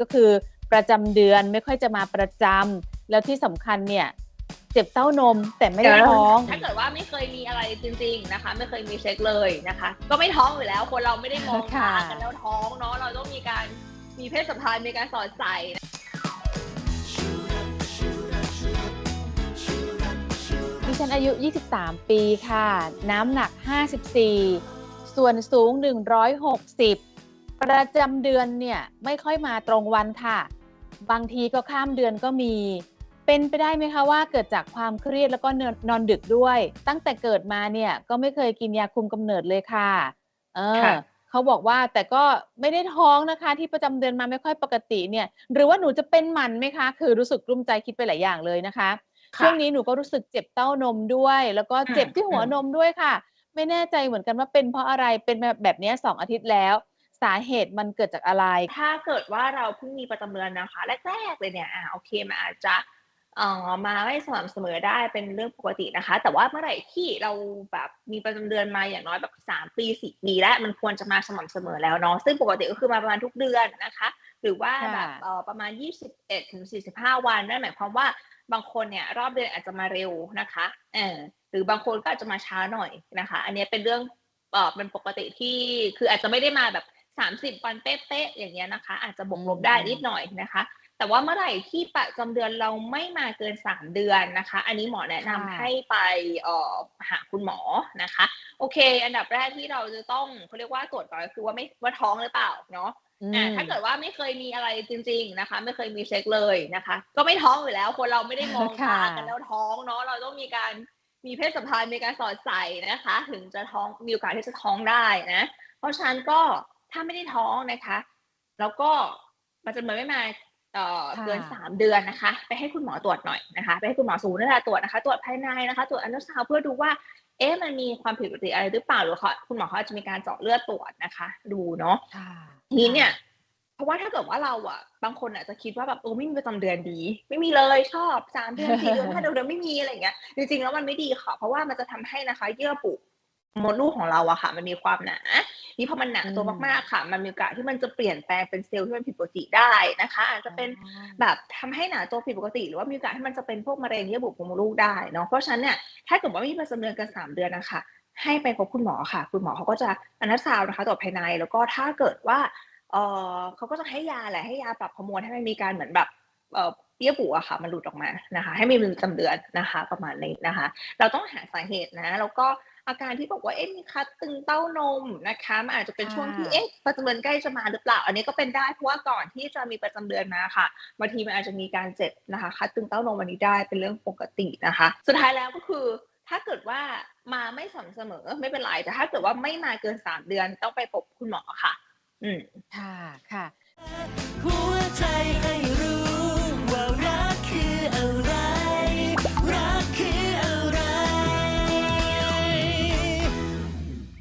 ก็คือประจำเดือนไม่ค่อยจะมาประจำแล้วที่สำคัญเนี่ย เจ็บเต้านมแต่ไม่ได้ท้อง ถ้าเกิดว่าไม่เคยมีอะไรจริง ๆนะคะ ไม่เคยมีเซ็กเลยนะคะ ก็ไม่ท้องอยู่แล้วคนเราไม่ได้มองค่ะตากันแล้วท้องเนาะเราต้องมีการมีเพศสัมพันธ์มีการสอดใส่ดิฉันอายุ 23 ปีค่ะ น้ำหนัก 54 ส่วนสูง 160 ประจำเดือนเนี่ยไม่ค่อยมาตรงวันค่ะ บางทีก็ข้ามเดือนก็มี เป็นไปได้ไหมคะว่าเกิดจากความเครียดแล้วก็นอนนอนดึกด้วย ตั้งแต่เกิดมาเนี่ยก็ไม่เคยกินยาคุมกำเนิดเลยค่ะ เออค่ะเขาบอกว่าแต่ก็ไม่ได้ท้องนะคะ ที่ประจำเดือนมาไม่ค่อยปกติเนี่ย หรือว่าหนูจะเป็นหมันไหมคะ คือรู้สึกกลุ้มใจคิดไปหลายอย่างเลยนะคะช่วงนี้หนูก็รู้สึกเจ็บเต้านมด้วย แล้วก็เจ็บที่หัวนมด้วยค่ะ ไม่แน่ใจเหมือนกันว่าเป็นเพราะอะไรเป็นแบบแบบเนี้ยสองอาทิตย์แล้ว สาเหตุมันเกิดจากอะไร ถ้าเกิดว่าเราเพิ่งมีประจำเดือนนะคะแรกๆเลยเนี่ยอ่าโอเคมันอาจจะเอ่อมาไม่สม่ำเสมอได้เป็นเรื่องปกตินะคะ แต่ว่าเมื่อไหร่ที่เราแบบมีประจำเดือนมาอย่างน้อยแบบสามปีสี่ปีแล้วมันควรจะมาสม่ำเสมอแล้วเนาะซึ่งปกติก็คือมาประมาณทุกเดือนนะคะ หรือว่าค่ะแบบเอ่อประมาณ21ถึง45วันนั่นหมายความว่าบางคนเนี่ยรอบเดือนอาจจะมาเร็วนะคะเออหรือบางคนก็อาจจะมาช้าหน่อยนะคะ อันนี้เป็นเรื่องเอ่อเป็นปกติที่คืออาจจะไม่ได้มาแบบ 30 วันเป๊ะๆอย่างเงี้ยนะคะ อาจจะบวกลบได้นิดหน่อยนะคะ แต่ว่าเมื่อไหร่ที่ประจำเดือนเราไม่มาเกิน 3 เดือนนะคะ อันนี้หมอแนะนำค่ะให้ไปเอ่อหาคุณหมอนะคะ โอเค อันดับแรกที่เราจะต้องเขาเรียกว่าตรวจก่อนก็คือว่าไม่ว่าท้องหรือเปล่าเนาะอืมอ่าถ้าเกิดว่าไม่เคยมีอะไรจริง ๆนะคะ ไม่เคยมีเซ็กเลยนะคะ ก็ไม่ท้องอยู่แล้ว คนเราไม่ได้มองค่ะตากันแล้วท้องเนาะเราต้องมีการมีเพศสัมพันธ์มีการสอดใส่นะคะ ถึงจะท้องมีโอกาสที่จะท้องได้นะ เพราะฉะนั้นก็ ถ้าไม่ได้ท้องนะคะ แล้วก็ประจำเดือนไม่มาเอ่อค่ะเกินสามเดือนนะคะ ไปให้คุณหมอตรวจหน่อยนะคะ ไปให้คุณหมอสูนั่นแหละตรวจนะคะ ตรวจภายในนะคะ ตรวจอันตราซาวด์เพื่อดูว่า เอ๊ะมันมีความผิดปกติอะไรหรือเปล่าหรือเขาคุณหมอเขาอาจจะมีการเจาะเลือดตรวจนะคะ ดูเนาะค่ะทีนี้เนี่ย เพราะว่าถ้าเกิดว่าเราอะ บางคนอาจจะคิดว่าแบบโอ้ไม่มีประจำเดือนดี ไม่มีเลยชอบสามเดือนสี่เดือนห้าเดือนเดือนไม่มีอะไรอย่างเงี้ยจริงๆแล้วมันไม่ดีค่ะ เพราะว่ามันจะทำให้นะคะ เยื่อบุ มดลูกของเราอะค่ะ มันมีความหนา นี่พอมันหนาตัวมากๆค่ะ มันมีโอกาสที่มันจะเปลี่ยนแปลงเป็นเซลล์ที่มันผิดปกติได้นะคะ อาจจะเป็นแบบทำให้หนาตัวผิดปกติ หรือว่ามีโอกาสที่มันจะเป็นพวกมะเร็งเยื่อบุโพรงมดลูกได้เนาะ เพราะฉะนั้นเนี่ย ถ้าเกิดว่ามีประจำเดือนกันสามเดือนนะคะ ให้ไปพบคุณหมอค่ะ คุณหมอเขาก็จะอนดับซาวน์นะคะตรวจภายใน แล้วก็ถ้าเกิดว่าเออเขาก็จะให้ยาแหละ ให้ยาปรับฮอร์โมนให้มันมีการเหมือนแบบเออเยื่อบุอะค่ะ มันหลุดออกมานะคะ ให้มีประจำเดือนนะคะ ประมาณนี้นะคะ เราต้องหาสาเหตุนะ แล้วก็ อาการที่บอกว่าเอ๊ะมีคัดตึงเต้านมนะคะมันอาจจะเป็นช่วงที่ค่ะเอ๊ะประจำเดือนใกล้จะมาหรือเปล่า อันนี้ก็เป็นได้เพราะว่าก่อนที่จะมีประจำเดือนมาค่ะบางทีมันอาจจะมีการเจ็บนะคะ คัดตึงเต้านมวันนี้ได้เป็นเรื่องปกตินะคะ สุดท้ายแล้วก็คือถ้าเกิดว่ามาไม่สม่ำเสมอไม่เป็นไรแต่ถ้าเกิดว่าไม่มาเกินสามเดือนต้องไปพบคุณหมอค่ะ อืมค่ะค่ะหัวใจให้